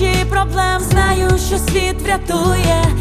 тисячі проблем знаю, що світ врятує.